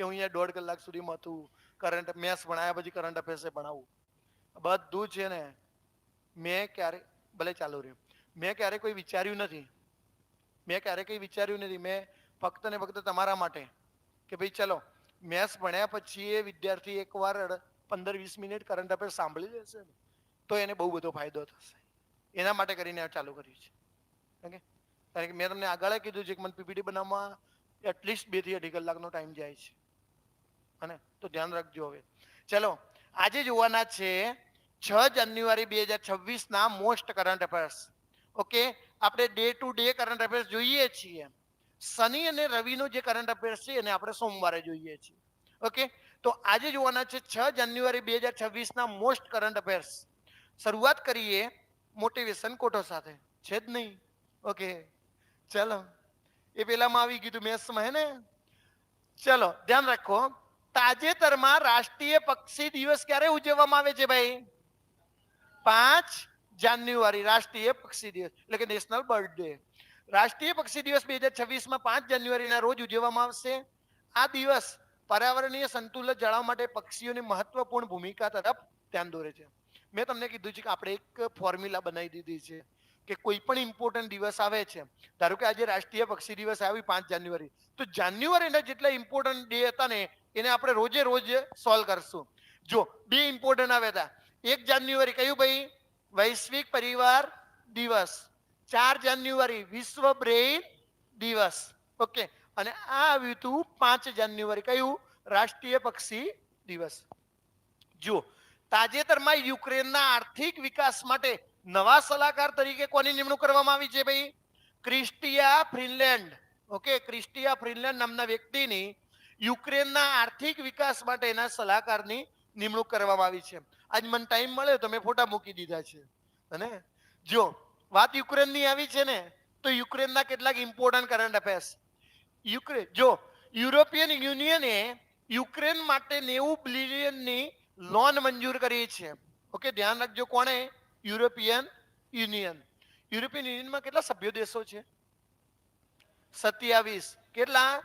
કે હું અહીંયા દોઢ કલાક સુધીમાં હતું કરંટ મેથ્સ ભણાયા પછી કરંટ અફેર્સે ભણાવું. બધું છે ને, મેં ક્યારે, ભલે ચાલુ રહ્યું, મેં ક્યારે કોઈ વિચાર્યું નથી. મેં ક્યારે કંઈ વિચાર્યું નથી. મેં ફક્ત ને ફક્ત તમારા માટે કે ભાઈ ચલો મેથ્સ ભણ્યા પછી એ વિદ્યાર્થી એકવાર પંદર વીસ મિનિટ કરંટ અફેર સાંભળી લેશે તો એને બહુ બધો ફાયદો થશે. એના માટે કરીને ચાલુ કર્યું છે. ઓકે? કારણ કે મેં તમને આગળ કીધું છે કે મને પીપીટી બનાવવામાં એટલીસ્ટ બેથી અઢી કલાકનો ટાઈમ જાય છે. અને તો ધ્યાન રાખજો હવે. ચલો, આજે જોવાના છે છ જાન્યુઆરી બે હજાર છવ્વીસના મોસ્ટ કરંટ અફેર્સ ઓકે આપણે day to day current affairs જોઈએ છીએ. શનિ અને રવિનો જે કરંટ અફેર્સ છે એને આપણે સોમવારે જોઈએ છીએ. ઓકે તો આજે જોવાના છે છ જાન્યુઆરી બે હજાર છવ્વીસના મોસ્ટ કરંટ અફેર્સ શરૂઆત કરીએ મોટિવેશન કોટો સાથે. છે જ નહીં. ઓકે ચલો. એ પેલામાં આવી ગયું મેથ્સમાં હે ને? ચલો, ધ્યાન રાખો. તાજેતરમાં રાષ્ટ્રીય પક્ષી દિવસ ક્યારે ઉજવવામાં આવે છે ભાઈ? પાંચ જાન્યુઆરી, રાષ્ટ્રીય પક્ષી દિવસ, એટલે કે નેશનલ બર્થડે. રાષ્ટ્રીય પક્ષી દિવસ બે હજાર છવ્વીસમાં પાંચ જાન્યુઆરીના રોજ ઉજવવામાં આવશે. આ દિવસ પર્યાવરણીય સંતુલન જાળવવા માટે પક્ષીઓની મહત્વપૂર્ણ ભૂમિકા તરફ ધ્યાન દોરે છે. મેં તમને કીધું છે કે આપણે એક ફોર્મ્યુલા બનાવી દીધી છે કે કોઈ પણ ઇમ્પોર્ટન્ટ દિવસ આવે છે. ધારો કે આજે રાષ્ટ્રીય પક્ષી દિવસ આવી પાંચ જાન્યુઆરી, તો જાન્યુઆરીના જેટલા ઇમ્પોર્ટન્ટ ડે હતા ને એને આપણે રોજે રોજ સોલ્વ કરશું. જો, બે ઇમ્પોર્ટન્ટ આવ્યા હતા એક જાન્યુઆરી કયું ભાઈ? વૈશ્વિક પરિવાર દિવસ. ચાર જાન્યુઆરી વિશ્વ બ્રેઇન દિવસ. ઓકે, અને આ આવ્યું હતું પાંચ જાન્યુઆરી કયું? રાષ્ટ્રીય પક્ષી દિવસ. જુઓ તાજેતરમાં યુક્રેનના આર્થિક વિકાસ માટે નવા સલાહકાર તરીકે કોની નિમણૂક કરવામાં આવી છે ભાઈ? Chrystia Freeland okay, Chrystia Freeland નામના વ્યક્તિની યુક્રેનના આર્થિક વિકાસ માટે એના સલાહકારની નિમણૂક કરવામાં આવી છે. આજ મને ટાઈમ મળ્યો તો મેં ફોટા મૂકી દીધા છે. અને જો વાત યુક્રેનની આવી છે ને, તો યુક્રેનના કેટલાક ઇમ્પોર્ટન્ટ કરંટ અફેર્સ યુક્રેન જો યુરોપિયન યુનિયને યુક્રેન માટે નેવું બિલિયનની લોન મંજૂર કરી છે. ઓકે, ધ્યાન રાખજો કોણે? European union. યુરોપિયન યુનિયનમાં કેટલા સભ્ય દેશો છે? સત્યાવીસ. કેટલા?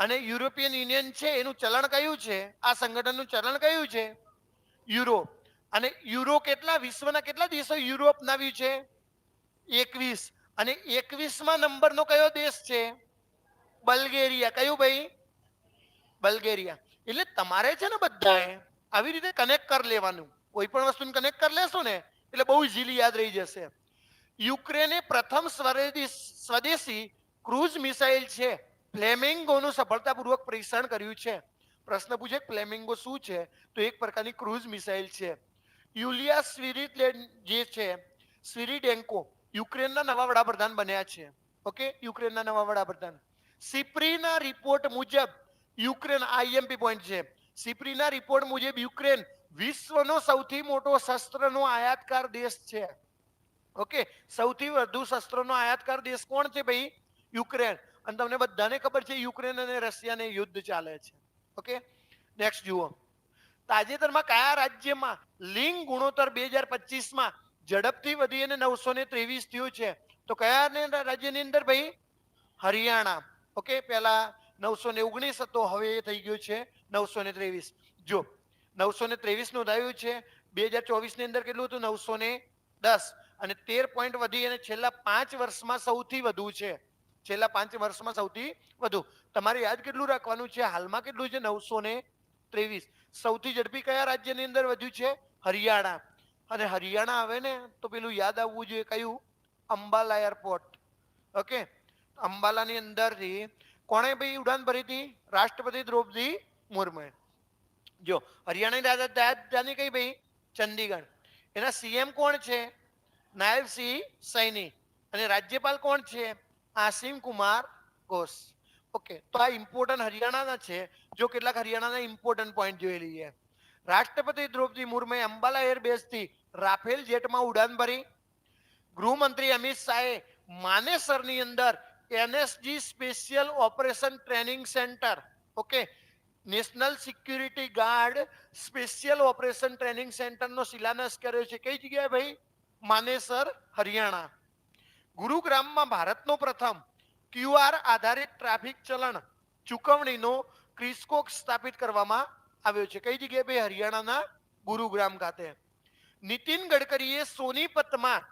અને યુરોપિયન યુનિયન છે, એનું ચલણ કયું છે? આ સંગઠનનું ચલણ કયું છે? યુરો અને યુરો કેટલા, વિશ્વના કેટલા દેશો યુરો અપનાવ્યું છે? એકવીસ. અને એકવીસમાં નંબરનો કયો દેશ છે? બલ્ગેરિયા. કયું ભાઈ? બલ્ગેરિયા. એટલે તમારે છે ને બધાએ આવી રીતે કનેક્ટ કરી લેવાનું. કોઈ પણ વસ્તુને કનેક્ટ કરી લેશો ને, એટલે બહુ ઇઝીલી યાદ રહી જશે. યુક્રેને પ્રથમ સ્વદેશી ક્રૂઝ મિસાઇલ છે. ફ્લેમિંગોનું સફળતાપૂર્વક પરીક્ષણ કર્યું છે. પ્રશ્ન પૂછે ફ્લેમિંગો શું છે? તો એક પ્રકારની ક્રૂઝ મિસાઇલ છે. યુલિયા સ્વિરિટલેન્ડ જે છે, સ્વિરિડેન્કો યુક્રેનના નવા વડાપ્રધાન બન્યા છે. ઓકે? યુક્રેનના નવા વડાપ્રધાન. સિપ્રીના રિપોર્ટ મુજબ યુક્રેન આઈએમપી પોઈન્ટ છે. સિપ્રીના રિપોર્ટ મુજબ યુક્રેન વિશ્વનો સૌથી મોટો શસ્ત્રનો આયાતકાર દેશ છે. ઓકે? સૌથી વધુ શસ્ત્રોનો આયાતકાર દેશ કોણ છે ભાઈ? યુક્રેન. અને તમને બધાને ખબર છે, યુક્રેન અને રશિયાને યુદ્ધ ચાલે છે. ઓકે નેક્સ્ટ જુઓ. તાજેતરમાં કયા રાજ્યમાં લિંગ ગુણોત્તર બે હજાર પચીસમાં ઝડપથી વધી અને નવસો ને ત્રેવીસ થયું છે? તો કયા રાજ્યની અંદર ભાઈ? હરિયાણા. ઓકે પહેલા નવસો ને ઓગણીસ હતો, હવે એ થઈ ગયું છે નવસો ને ત્રેવીસ. જો, નવસો ને ત્રેવીસ નોંધાયું છે, બે હજાર ચોવીસની અંદર કેટલું હતું? નવસો ને દસ. અને તેર પોઈન્ટ વધી અને છેલ્લા પાંચ વર્ષમાં સૌથી વધુ છે. છેલ્લા પાંચ વર્ષમાં સૌથી વધુ. તમારે યાદ કેટલું રાખવાનું છે? હાલમાં કેટલું છે? નવસો ને ત્રેવીસ. સૌથી ઝડપી કયા રાજ્યની અંદર વધ્યું છે? હરિયાણા. અને હરિયાણા આવે ને, તો પેલું યાદ આવવું જોઈએ. કયું? અંબાલા એરપોર્ટ. ઓકે? અંબાલાની અંદરથી કોણે ભાઈ ઉડાન ભરી હતી? રાષ્ટ્રપતિ દ્રૌપદી મુર્મુએ. જો, હરિયાણાની રાજા રાજધાની કઈ ભાઈ? ચંદીગઢ. એના સીએમ કોણ છે? નાયબ સિંહ સૈની અને રાજ્યપાલ કોણ છે? આસિમ કુમાર ઘોષ. ઓકે તો આ ઇમ્પોર્ટન્ટ હરિયાણાના છે, જો કેટલાક હરિયાણાના ઇમ્પોર્ટન્ટ પોઈન્ટ જોઈ લઈએ. રાષ્ટ્રપતિ દ્રૌપદી મુર્મુએ અંબાલા એરબેઝથી રાફેલ જેટમાં ઉડાન ભરી. ગૃહમંત્રી અમિત શાહે માનેસરની અંદર NSG special operation training centre okay national security guard special operation training સેન્ટરનો શિલાન્યાસ કર્યો છે. કઈ જગ્યાએ ભાઈ? માનેસર, હરિયાણા. ગુરુગ્રામમાં ભારતનો પ્રથમ ક્યુઆર આધારિત ટ્રાફિક ચલણ ચૂકવણીનો ક્રિસ્કોક સ્થાપિત કરવામાં આવ્યો છે. કઈ જગ્યાએ? ભાઈ, હરિયાણાના ગુરુગ્રામ ખાતે. નીતિન ગડકરીએ સોનીપતમાં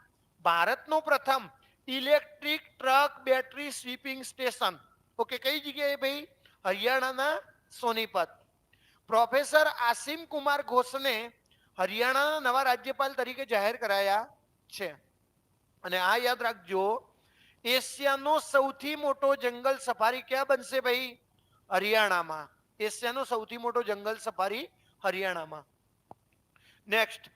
ભારતનો પ્રથમ electric truck battery swapping station. Okay, કઈ જગ્યાએ ભાઈ? હરિયાણાના સોનીપત પ્રોફેસર આસિમ કુમાર ઘોષને હરિયાણાના નવા રાજ્યપાલ તરીકે જાહેર કરાયા છે. અને આ યાદ રાખજો, એશિયાનો સૌથી મોટો જંગલ સફારી ક્યાં બનશે ભાઈ? હરિયાણામાં. એશિયાનો સૌથી મોટો જંગલ સફારી હરિયાણામાં. નેક્સ્ટ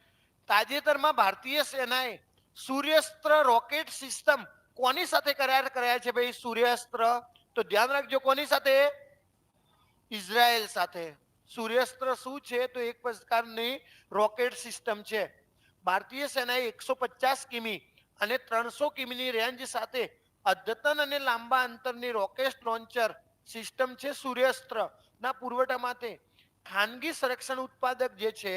તાજેતરમાં ભારતીય સેનાએ સૂર્યાસ્ત્ર રોકેટ સિસ્ટમ કોની સાથે કરાર કર્યા છે ભાઈ? સૂર્યાસ્ત્ર. તો ધ્યાન રાખજો કોની સાથે? ઇઝરાયલ સાથે. સૂર્યાસ્ત્ર શું છે? તો એક પ્રકારની રોકેટ સિસ્ટમ છે. ભારતીય સેનાએ એકસો પચાસ કિમી અને ત્રણસો કિમીની રેન્જ સાથે અદ્યતન અને લાંબા અંતરની રોકેટ લોન્ચર સિસ્ટમ છે સૂર્યાસ્ત્ર. ના પુરવઠા માટે ખાનગી સંરક્ષણ ઉત્પાદક જે છે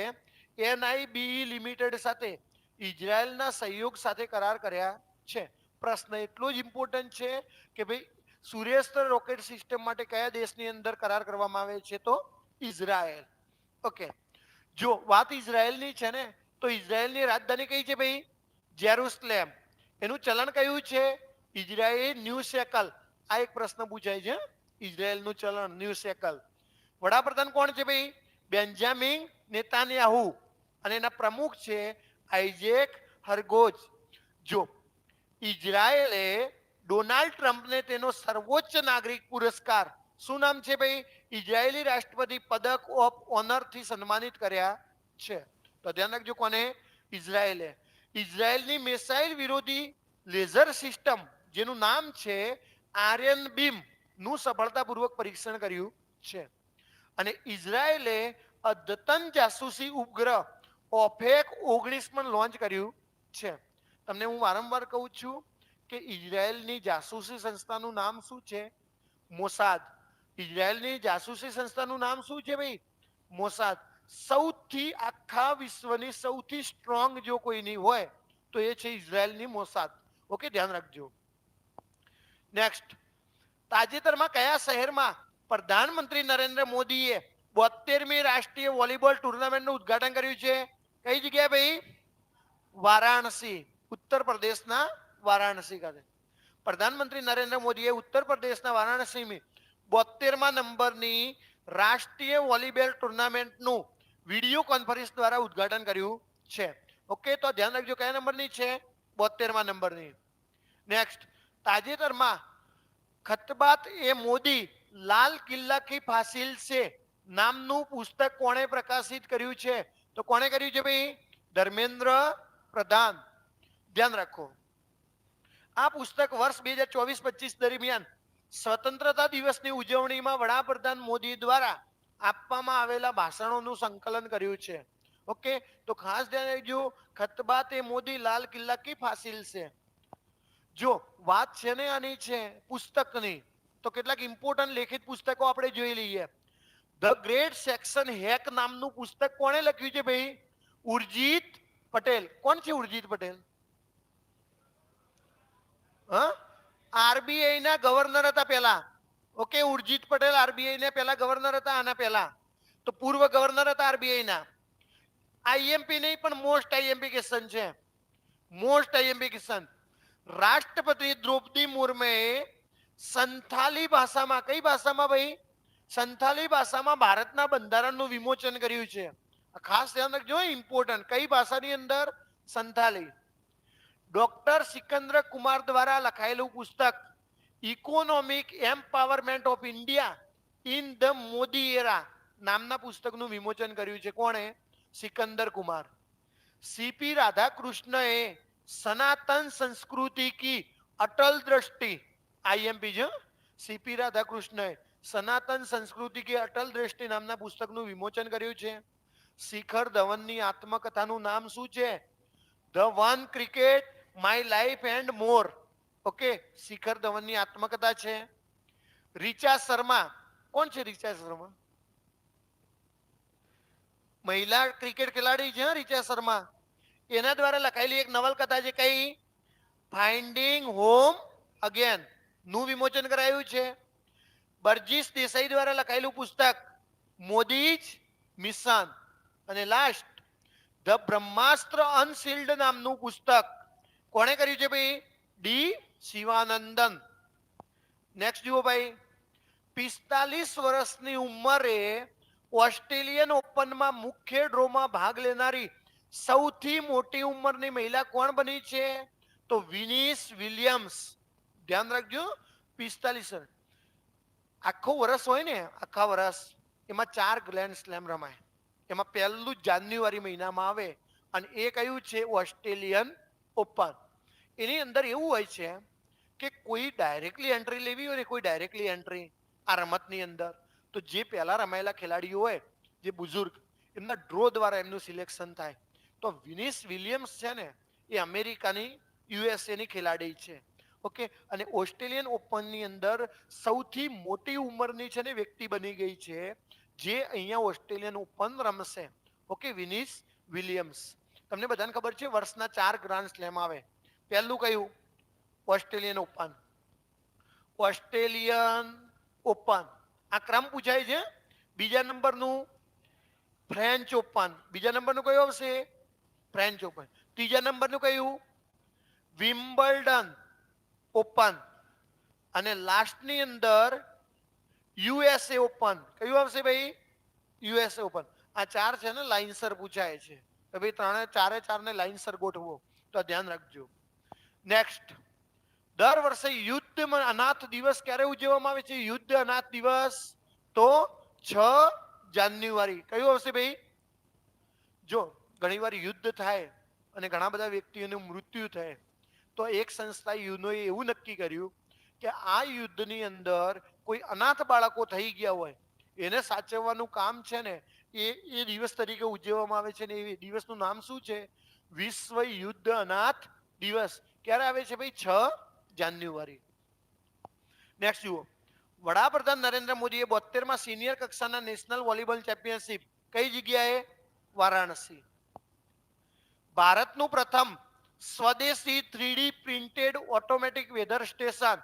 એનઆઈબીઈ લિમિટેડ સાથે ઇઝરાયલના સહયોગ સાથે કરાર કર્યા છે. પ્રશ્ન એટલો જ ઇમ્પોર્ટન્ટ છે કે ભાઈ સૂર્યાસ્ત્ર રોકેટ સિસ્ટમ માટે કયા દેશની અંદર કરાર કરવામાં આવે છે તો ઇઝરાયલ. ઓકે જો વાત ઇઝરાયલની છે ને, તો ઇઝરાયલની રાજધાની કઈ છે ભાઈ? જેરુસલેમ. એનું ચલણ કયું છે? Israel new shekel. આ એક પ્રશ્ન પૂછાય છે ઇઝરાયલનું ચલણ, ન્યૂ સેકલ. વડાપ્રધાન કોણ છે ભાઈ? Benjamin Netanyahu. અને એના પ્રમુખ છે આઇઝેક હરગોજ જો ઇઝરાયલે ડોનાલ્ડ ટ્રમ્પને તેનો સર્વોચ્ચ નાગરિક પુરસ્કાર, શું નામ છે ભાઈ? ઇઝરાયેલી રાષ્ટ્રપતિ પદક ઓફ ઓનરથી સન્માનિત કર્યા છે. તો ધ્યાન રાખજો કોને? ઇઝરાયેલે ઇઝરાયેલની મિસાઇલ વિરોધી લેઝર સિસ્ટમ, જેનું નામ છે આર્યન બીમનું સફળતાપૂર્વક પરીક્ષણ કર્યું છે. અને ઇઝરાયલે અદ્યતન જાસૂસી ઉપગ્રહ ઓફેક ઓગણીસ પણ લોન્ચ કર્યું છે. તમને હું વારંવાર કહું છું કે ઇઝરાયલની જાસૂસી સંસ્થાનું નામ શું છે? મોસાદ. ઇઝરાયલની જાસૂસી સંસ્થાનું નામ શું છે ભાઈ? મોસાદ. સૌથી આખા વિશ્વની સૌથી સ્ટ્રોંગ જો કોઈની હોય, તો એ છે ઇઝરાયલની મોસાદ. ઓકે ધ્યાન રાખજો. નેક્સ્ટ તાજેતરમાં કયા શહેરમાં પ્રધાનમંત્રી નરેન્દ્ર મોદીએ બોતેરમી રાષ્ટ્રીય વોલીબોલ ટુર્નામેન્ટનું ઉદ્ઘાટન કર્યું છે? કઈ જગ્યાએ ભાઈ? વારાણસી, ઉત્તર પ્રદેશના વારાણસી ખાતે. પ્રધાનમંત્રી નરેન્દ્ર મોદીએ ઉત્તર પ્રદેશના વારાણસીમાં બોતેરમા નંબરની રાષ્ટ્રીય વોલીબોલ ટુર્નામેન્ટનું વીડિયો કોન્ફરન્સ દ્વારા ઉદ્ઘાટન કર્યું છે. ઓકે તો ધ્યાન રાખજો કયા નંબરની છે? બોતેરમા નંબરની. નેક્સ્ટ તાજેતરમાં ખતબાત એ મોદી લાલ કિલ્લા કી ફાસિલ છે નામનું પુસ્તક કોણે પ્રકાશિત કર્યું છે? તો કોણે કર્યું છે ભાઈ? ધર્મેન્દ્ર પ્રધાન. ધ્યાન રાખો. આ પુસ્તક વર્ષ બે હજાર ચોવીસ પચીસ દરમિયાન સ્વતંત્રતા દિવસની ઉજવણીમાં વડાપ્રધાન મોદી દ્વારા આપવામાં આવેલા ભાષણોનું સંકલન કર્યું છે. ઓકે, તો ખાસ ધ્યાન રાખજો, ખતબાત એ મોદી લાલ કિલ્લા કી ફાસિલ છે? જો, વાત છે ને આની છે, પુસ્તકની. તો કેટલાક ઇમ્પોર્ટન્ટ લેખિત પુસ્તકો આપણે જોઈ લઈએ. ધ ગ્રેટ સેક્શન હેક નામનું પુસ્તક કોણે લખ્યું છે ભાઈ? ઉર્જિત પટેલ. કોણ છે ઉર્જિત પટેલ? હા? આરબીઆઈ ના ગવર્નર હતા પહેલા. ઓકે, ઉર્જિત પટેલ આરબીઆઈ ને પહેલા ગવર્નર હતા, આના પહેલા તો પૂર્વ ગવર્નર હતા આરબીઆઈ ના આઈએમપી નહીં, પણ મોસ્ટ આઈએમપી ક્વેશ્ચન છે. મોસ્ટ આઈએમપી ક્વેશ્ચન રાષ્ટ્રપતિ દ્રૌપદી મુર્મુએ સંથાલી ભાષામાં, કઈ ભાષામાં ભાઈ? સંથાલી ભાષામાં ભારતના બંધારણનું વિમોચન કર્યું છે. ખાસ ધ્યાન રાખજો ઇમ્પોર્ટન્ટ કઈ ભાષાની અંદર? સંથાલી. ડોક્ટર સિકંદર કુમાર દ્વારા લખાયેલું પુસ્તક economic empowerment of India in the Modi era નામના પુસ્તકનું વિમોચન કર્યું છે કોણે? સિકંદર કુમાર. સીપી રાધાકૃષ્ણએ સનાતન સંસ્કૃતિ કી અટલ દ્રષ્ટિ આઈએમપી છે સીપી રાધાકૃષ્ણએ સનાતન સંસ્કૃતિ કી અટલ દ્રષ્ટિ નામના પુસ્તકનું વિમોચન કર્યું છે. શિખર ધવનની આત્મકથાનું નામ શું છે? The one cricket my life and more okay, Shikhar ધવનની આત્મકથા છે. રિચા શર્મા, કોણ છે રિચા શર્મા? મહિલા ક્રિકેટ ખેલાડી છે, રિચા શર્મા. એના દ્વારા લખાયેલી એક નવલકથા છે, કઈ? ફાઇન્ડિંગ હોમ અગેનનું વિમોચન કરાયું છે. બર્જીસ દેસાઈ દ્વારા લખાયેલું પુસ્તક, મોદીજ મિશન. અને લાસ્ટ ધ બ્રહ્માસ્ત્ર અનસીલ્ડ નામનું પુસ્તક. કોણે કર્યું છે ભાઈ? ડી શિવાનંદન. નેક્સ્ટ જુઓ ભાઈ, પિસ્તાલીસ વર્ષની ઉંમરે ઓસ્ટ્રેલિયન ઓપનમાં મુખ્ય ડ્રોમાં ભાગ લેનારી સૌથી મોટી ઉંમરની મહિલા કોણ બની છે? તો વિનિસ વિલિયમ્સ. ધ્યાન રાખજો, પિસ્તાલીસ આખો વર્ષ હોય ને, આખા વર્ષ એમાં ચાર ગ્લેન્ડ સ્લેમ રમાય. એમાં પહેલું જાન્યુઆરી મહિનામાં આવે અને એ કયું છે? Australian open. એની અંદર એવું હોય છે કે કોઈ ડાયરેક્ટલી એન્ટ્રી લેવી હોય ને કોઈ ડાયરેક્ટલી એન્ટ્રી આ રમતની અંદર. તો જે પહેલા રમાયેલા ખેલાડીઓ હોય, જે બુઝુર્ગ, એમના ડ્રો દ્વારા એમનું સિલેક્શન થાય. તો વિનિસ વિલિયમ્સ છે ને, એ અમેરિકાની યુએસએની ખેલાડી છે. ઓકે? અને ઓસ્ટ્રેલિયન ઓપનની અંદર સૌથી મોટી ઉંમરની છે ને વ્યક્તિ બની ગઈ છે, જે અહીંયા ઓસ્ટ્રેલિયન ઓપન રમશે. Okay, Venus Williams. તમને બધાને ખબર છે, વર્ષના ચાર ગ્રાન્ડ સ્લેમ આવે. પહેલું કયું? Australian open. Australian open. આ ક્રમ પૂછાય છે. બીજા નંબરનું ફ્રેન્ચ ઓપન. બીજા નંબરનું કયું આવશે? French open. ત્રીજા નંબરનું કયું? Wimbledon open. અને લાસ્ટની અંદર યુએસએ ઓપન. કયું આવશે ભાઈ? USA open. આ ચાર છે ને લાઇનસર પૂછાય છે. તો ભાઈ ત્રણે, ચારે ચારને લાઇનસર ગોઠવો. તો ધ્યાન રાખજો. નેક્સ્ટ. દર વર્ષે યુદ્ધ અનાથ દિવસ ક્યારે ઉજવવામાં આવે છે? યુદ્ધ અનાથ દિવસ તો છ જાન્યુઆરી. કયું આવશે ભાઈ? જો ઘણીવાર યુદ્ધ થાય અને ઘણા બધા વ્યક્તિઓનું મૃત્યુ થાય, તો એક સંસ્થા યુનોએ એવું નક્કી કર્યું કે આ યુદ્ધની અંદર કોઈ અનાથ બાળકો થઈ ગયા હોય, એને સાચવવાનું કામ છે ને, એ એ દિવસ તરીકે ઉજવવામાં આવે છે ને, એ દિવસનું નામ શું છે? વિશ્વ યુદ્ધ અનાથ દિવસ. ક્યારે આવે છે ભાઈ? છ જાન્યુઆરી. નેક્સ્ટ જુઓ. વડાપ્રધાન નરેન્દ્ર મોદીએ બોતેરમાં સિનિયર કક્ષાના નેશનલ વોલીબોલ ચેમ્પિયનશિપ કઈ જગ્યાએ? વારાણસી. ભારતનું પ્રથમ સ્વદેશી three D printed automatic weather station.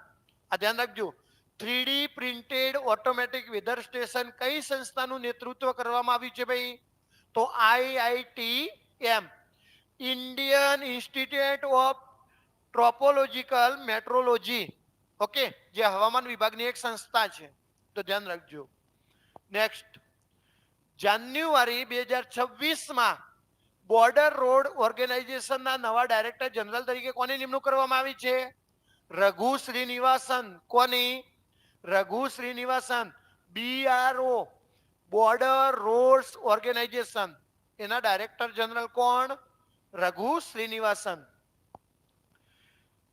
આ ધ્યાન રાખજો. Three D printed automatic weather station કઈ સંસ્થાનું નેતૃત્વ કરવામાં આવ્યું છે ભાઈ? તો IIT M Indian institute of tropological meteorology okay જે હવામાન વિભાગની એક સંસ્થા છે. તો ધ્યાન રાખજો. નેક્સ્ટ જાન્યુઆરી બે હજાર છવ્વીસમાં બોર્ડર રોડ ઓર્ગેનાઇઝેશનના નવા ડાયરેક્ટર જનરલ તરીકે કોની નિમણૂક કરવામાં આવી છે? રઘુ શ્રીનિવાસન. કોની? Raghu Srinivasan. BRO border roads organisation એના ડાયરેક્ટર જનરલ કોણ? રઘુ શ્રીનિવાસન.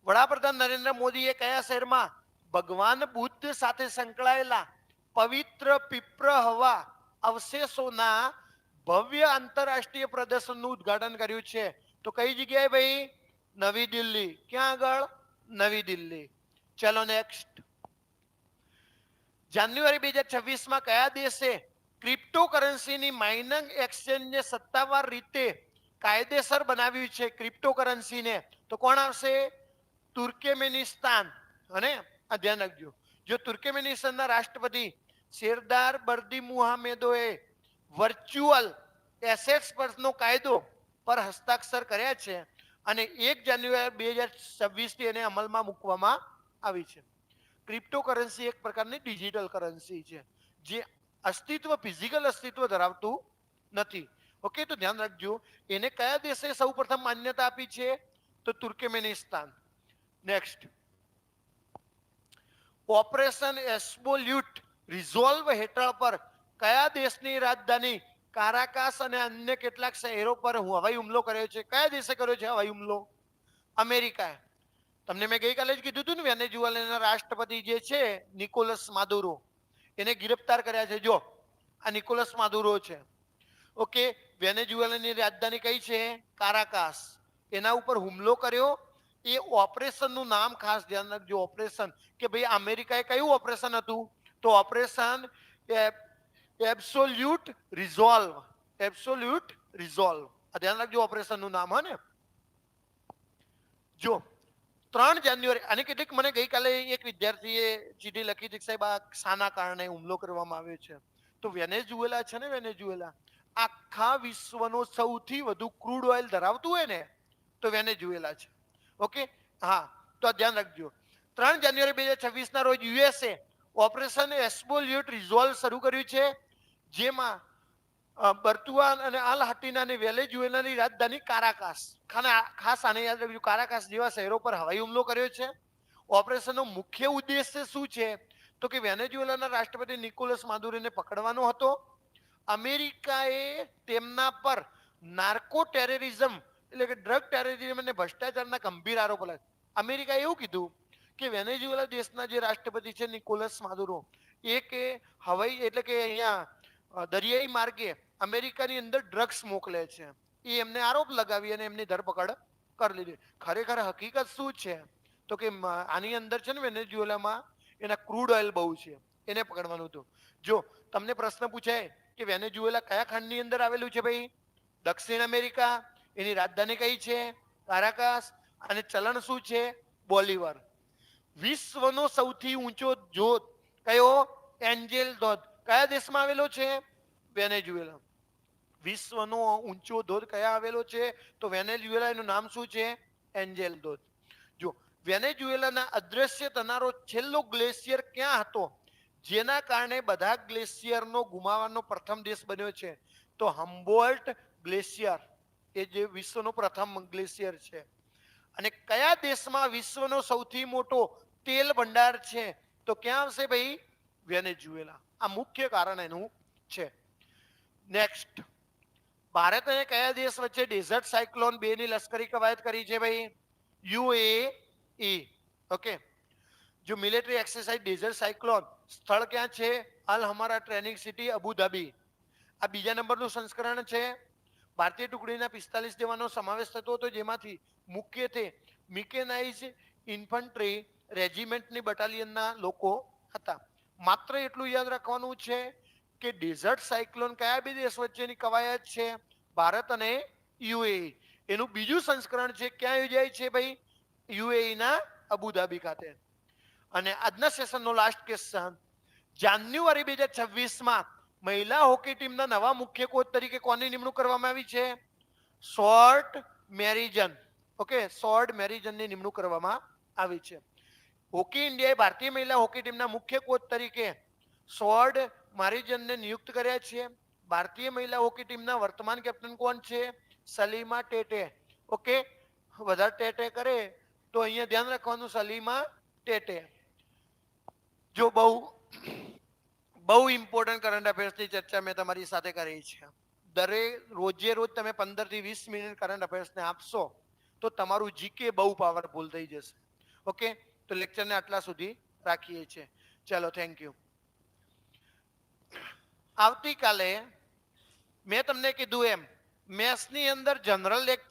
વડાપ્રધાન નરેન્દ્ર મોદીએ કયા શહેરમાં ભગવાન બુદ્ધ સાથે સંકળાયેલા પવિત્ર પીપર હવા અવશેષોના ભવ્ય આંતરરાષ્ટ્રીય પ્રદર્શનનું ઉદ્ઘાટન કર્યું છે? તો કઈ જગ્યાએ ભાઈ? નવી દિલ્હી. ક્યાં આગળ? નવી દિલ્હી. ચલો નેક્સ્ટ જાન્યુઆરી બે હજાર છવ્વીસમાં કયા દેશે ક્રિપ્ટોકરન્સીની માઇનિંગ એક્સચેન્જને સત્તાવાર રીતે કાયદેસર બનાવ્યું છે ક્રિપ્ટોકરન્સીને? તો કોણ આવશે? તુર્કેમેનિસ્તાન. અને આ ધ્યાન રાખજો. જો તુર્કેમેનિસ્તાનના રાષ્ટ્રપતિ શેરદાર બર્દી મુહામેદોએ વર્ચ્યુઅલ એસેટ્સ પરનો કાયદો પર હસ્તાક્ષર કર્યા છે અને એક જાન્યુઆરી બે હજાર છવ્વીસથી એને અમલમાં મૂકવામાં આવી છે. ક્રિપ્ટોકરન્સી એક પ્રકારની ડિજિટલ કરન્સી છે, જે અસ્તિત્વ, ફિઝિકલ અસ્તિત્વ ધરાવતું નથી. ઓકે, તો ધ્યાન રાખજો, એને કયા દેશે સૌ પ્રથમ માન્યતા આપી છે? તો Turkmenistan. Next operation absolute resolve હેઠળ પર કયા દેશની રાજધાની કારાકાસ અને અન્ય કેટલાક શહેરો પર હવાઈ હુમલો કર્યો છે? કયા દેશે કર્યો છે હવાઈ હુમલો? અમેરિકાએ. તમને મેં ગઈકાલે જ કીધું હતું ને, વેનેઝુએલાના રાષ્ટ્રપતિ જે છે, નિકોલસ માદુરો. એને ગિરફ્તાર કર્યા છે. જો, આ નિકોલસ માદુરો છે. ઓકે, વેનેઝુએલાની રાજધાની કઈ છે? કારાકાસ એના ઉપર હુમલો કર્યો એ ઓપરેશનનું નામ ખાસ ધ્યાન રાખજો, ઓપરેશન. કે ભાઈ અમેરિકાએ કયું ઓપરેશન હતું? તો operation absolute resolve absolute resolve. આ ધ્યાન રાખજો ઓપરેશનનું નામ, હે ને? જો, ત્રણ જાન્યુઆરી, અને કેટલીક મને ગઈકાલે એક વિદ્યાર્થીએ ચીઠી લખી હતી સાહેબ, આ શાના કારણે હુમલો કરવામાં આવ્યો છે. તો વેનેઝુએલા છે ને વેનેઝુએલા? આખા વિશ્વનો સૌથી વધુ ક્રૂડ ઓઇલ ધરાવતું હોય ને, તો વેનેઝુએલા છે. ઓકે? હા, તો ધ્યાન રાખજો. ત્રણ જાન્યુઆરી બે હજાર છવ્વીસના રોજ યુએસએ ઓપરેશન એસ્બોલ્યુટ રિઝોલ્વ શરૂ કર્યું છે, જેમાં બર્તુઆન અને અલ હટીના અને વેલેજુએલાની રાજધાની કારાકાસ. ખાને, ખાસ આને યાદ રાખજો, કારાકાસ જેવા શહેરો પર હવાઈ હુમલો કર્યો છે. ઓપરેશનનો મુખ્ય ઉદ્દેશ્ય શું છે? તો કે વેનેઝુએલાના રાષ્ટ્રપતિ નિકોલસ માદુરીને પકડવાનો હતો. અમેરિકાએ તેમના પર નાર્કો ટેરરિઝમ એટલે કે ડ્રગ ટેરરિઝમ અને ભ્રષ્ટાચારના ગંભીર આરોપ લાગ્યા અમેરિકાએ એવું કીધું કે વેનેઝુએલા દેશના જે રાષ્ટ્રપતિ છે નિકોલસ માદુરો, એ કે હવાઈ એટલે કે અહીંયા દરિયાઈ માર્ગે અમેરિકાની અંદર ડ્રગ્સ મોકલે છે. એ એમને આરોપ લગાવી અને એમની ધરપકડ કરી લીધી. ખરેખર હકીકત શું છે? તો કે આની અંદર છે ને વેનેઝુએલામાં એના ક્રૂડ ઓઇલ બહુ છે. એને પકડવાનું હતું. જો તમને પ્રશ્ન પૂછાય કે વેનેઝુએલા કયા ખંડની અંદર આવેલું છે ભાઈ? દક્ષિણ અમેરિકા એની રાજધાની કઈ છે? કારાકાસ. અને ચલણ શું છે? બોલિવર. વિશ્વનો સૌથી ઊંચો ધોધ કયો? એન્જેલ ધોધ. કયા દેશમાં આવેલો છે? વેનેઝુએલા વિશ્વનો ઊંચો ધોધ કયા આવેલો છે? તો વેનેઝુએલા એનું નામ શું છે? એન્જેલ ધોધ. જો વેનેઝુએલાના અદ્રશ્ય થનારો છેલ્લો ગ્લેશિયર ક્યાં હતો? જેના કારણે બધા ગ્લેશિયરનો ગુમાવવાનો પ્રથમ દેશ બન્યો છે. તો હમ્બોલ્ટ ગ્લેશિયર. એ જે વિશ્વનો પ્રથમ ગ્લેશિયર છે. અને કયા દેશમાં વિશ્વનો સૌથી મોટો તેલ ભંડાર છે? તો ક્યાં આવશે ભાઈ? વેનેઝુએલા. આ મુખ્ય કારણ એનું છે. નેક્સ્ટ ભારત અને કયા દેશ વચ્ચે ડેઝર્ટ સાયક્લોન બે ની લશ્કરી કવાયત કરી છે ભાઈ? યુએઈ ઓકે જો મિલિટરી એક્સરસાઇઝ ડેઝર્ટ સાયક્લોન સ્થળ ક્યાં છે? હાલ હમારા ટ્રેનિંગ સિટી અબુધાબી. આ બીજા નંબરનું સંસ્કરણ છે. ભારતીય ટુકડીના પિસ્તાલીસ જવાનો સમાવેશ થતો હતો, જેમાંથી મુખ્યત્વે મિકેનાઇઝ ઇન્ફન્ટ્રી રેજિમેન્ટની બટાલિયનના લોકો હતા. માત્ર એટલું યાદ રાખવાનું છે કે ડેઝર્ટ સાયક્લોન કયા બે દેશ વચ્ચેની કવાયત છે? ભારત અને યુએઈ. એનું બીજું સંસ્કરણ છે, ક્યાં યોજાય છે ભાઈ? યુએઈના અબુધાબી ખાતે. અને આજના સેશનનો લાસ્ટ ક્વેશ્ચન જાન્યુઆરી બે હજાર છવ્વીસમાં મહિલા હોકી ટીમના નવા મુખ્ય કોચ તરીકે કોની નિમણૂક કરવામાં આવી છે? શોર્ટ મેરીજન. ઓકે, શોર્ટ મેરીજનની નિમણૂક કરવામાં આવી છે. હોકી ઇન્ડિયાએ ભારતીય મહિલા હોકી ટીમના મુખ્ય કોચ તરીકે સોર્ડ મારિજનને નિયુક્ત કર્યા છે. ભારતીય મહિલા હોકી ટીમના વર્તમાન કેપ્ટન કોણ છે? સલીમા ટેટે. ઓકે, વધારે ટેટે કરે તો અહીંયા ધ્યાન રાખવાનું સલીમા ટેટે. જો બહુ બહુ ઇમ્પોર્ટન્ટ કરંટ અફેર્સની ચર્ચા મેં તમારી સાથે કરી છે. દરેક રોજે રોજ તમે પંદરથી વીસ મિનિટ કરંટ અફેર્સને આપશો, તો તમારું જીકે બહુ પાવરફુલ થઈ જશે. ઓકે તો લેક્ચરને આટલા સુધી રાખીએ છીએ. ચાલો થેન્ક યુ આવતીકાલે મેં તમને કીધું એમ, મેથ્સની અંદર જનરલ લેક્ચર